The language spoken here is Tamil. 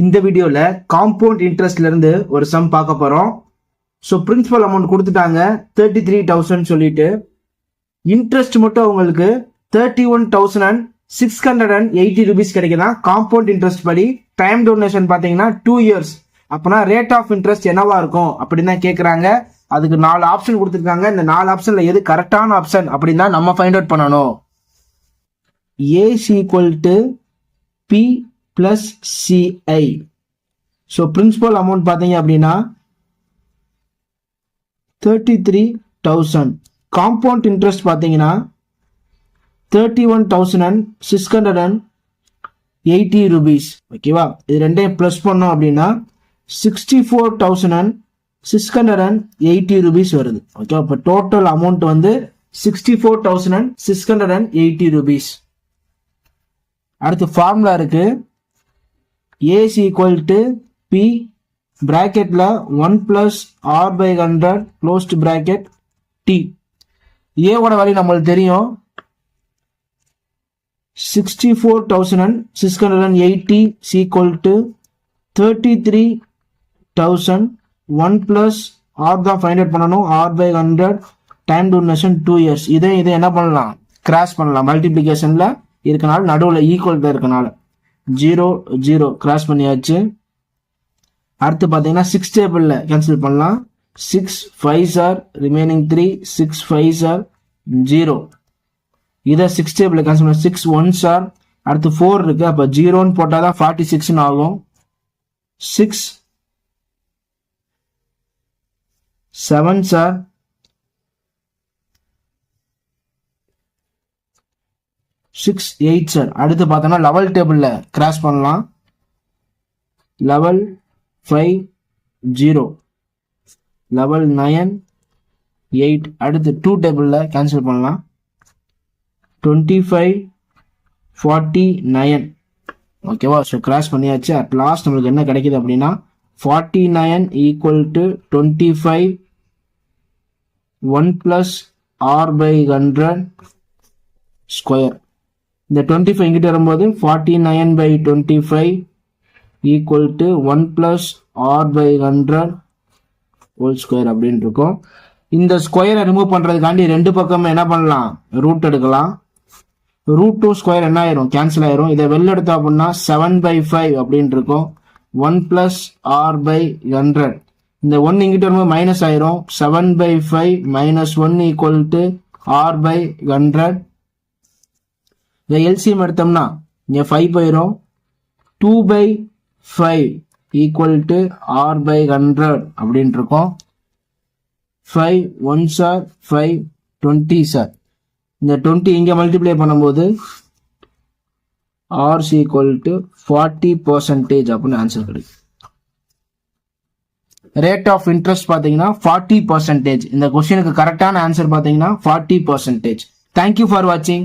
இந்த வீடியோவில் காம்பவுண்ட் இன்ட்ரெஸ்ட்லேருந்து ஒரு சம் பார்க்க போகிறோம் ஸோ பிரின்சிபல் அமௌண்ட் கொடுத்துட்டாங்க தேர்ட்டி த்ரீ தௌசண்ட் சொல்லிட்டு. இன்ட்ரெஸ்ட் மட்டும் அவங்களுக்கு thirty one thousand and six hundred and eighty rupees கிடைக்குதான் compound interest படி டைம் டொனேஷன் பார்த்தீங்கன்னா டூ இயர்ஸ் அப்போனா ரேட் ஆஃப் இன்ட்ரெஸ்ட் என்னவா இருக்கும்? அப்படின்னு தான் கேட்குறாங்க அதுக்கு நாலு ஆப்ஷன் கொடுத்துருக்காங்க. இந்த நாலு ஆப்ஷனில் எது கரெக்டான ஆப்ஷன் அப்படின்னு தான் நம்ம ஃபைண்ட் அவுட் பண்ணணும். A equal to P plus CI so principal amount பார்த்தீங்க அப்படின்னா thirty three thousand compound interest பார்த்தீங்கன்னா thirty one thousand and six hundred and eighty rupees ஓகேவா இது ரெண்டையும் ப்ளஸ் பண்ணோம் அப்படின்னா sixty four thousand and six hundred and eighty rupees வருது ஓகேவா இப்போ டோட்டல் அமௌண்ட் வந்து sixty four thousand and six hundred and eighty rupees அடுத்து ஃபார்முலா இருக்குது ஏஸ் ஈக்குவல் டு பி ப்ராக்கெட்டில் one plus R by hundred closed bracket T ஏவோட வேல்யூ நம்மளுக்கு தெரியும் sixty four thousand and six hundred and eighty equal to thirty three thousand one plus R தான் ஃபைண்ட் அவுட் பண்ணணும். R by hundred time duration two years இதை இதை என்ன பண்ணலாம்? கிராஸ் பண்ணலாம். மல்டிப்ளிகேஷனில் இருக்கனால நடுவில் ஈக்குவல் இருக்கனால ஜீரோ ஜீரோ. கிராஸ் பண்ணியாச்சு. அடுத்து பார்த்தீங்கன்னா சிக்ஸ் டேபிளில் கேன்சல் பண்ணலாம். Six five sir remaining three six five sir zero இதை சிக்ஸ் டேபிளில் கேன்சல் பண்ண சிக்ஸ் ஒன் சார் அடுத்து ஃபோர் இருக்குது அப்போ ஜீரோன்னு போட்டால் தான் ஃபார்ட்டி சிக்ஸ்னு ஆகும். Six seven sir six eight sir அடுத்து பார்த்தோம்னா லெவல் டேபிளில் கிராஸ் பண்ணலாம். Level five zero level nine eight அடுத்து டூ டேபிளில் கேன்சல் பண்ணலாம். டுவெண்ட்டி ஃபைவ் ஃபார்ட்டி நயன் ஓகேவா ஸோ கிராஸ் பண்ணியாச்சு. அட் லாஸ்ட் நம்மளுக்கு என்ன கிடைக்குது அப்படின்னா forty nine equal to twenty five one plus R by hundred square இந்த டுவெண்ட்டி ஃபைவ் இங்கிட்ட வரும்போது forty nine by twenty five equal to one plus R by hundred whole square அப்படின்னு இருக்கும். இந்த ஸ்கொயரை ரிமூவ் பண்ணுறதுக்காண்டி ரெண்டு பக்கமும் என்ன பண்ணலாம்? ரூட் எடுக்கலாம். ரூட் டூ ஸ்கொயர் என்ன ஆயிரும்? கேன்சல் ஆயிரும். இதை வெளில எடுத்தோம் அப்படின்னா செவன் பை ஃபைவ் அப்படின்னு இருக்கும். One plus R by hundred இந்த ஒன் இங்கிட்ட வரும்போது மைனஸ் ஆயிரும். Seven by five minus one equal to R by hundred இந்த எல்சிஎம் எடுத்தோம்னா இங்கே ஃபைவ் போயிடும் two by five equal to R by hundred அப்படின்ட்டு இருக்கோம் five one sir five twenty sir இந்த டுவெண்ட்டி இங்கே மல்டிப்ளை பண்ணும்போது R equal to forty percentage அப்படின்னு ஆன்சர் கிடைக்கும். ரேட் ஆஃப் இன்ட்ரெஸ்ட் பார்த்தீங்கன்னா ஃபார்ட்டி பர்சன்டேஜ் இந்த கொஸ்டினுக்கு கரெக்டான ஆன்சர் பார்த்தீங்கன்னா ஃபார்ட்டி பர்சன்டேஜ் தேங்க்யூ ஃபார் வாட்சிங்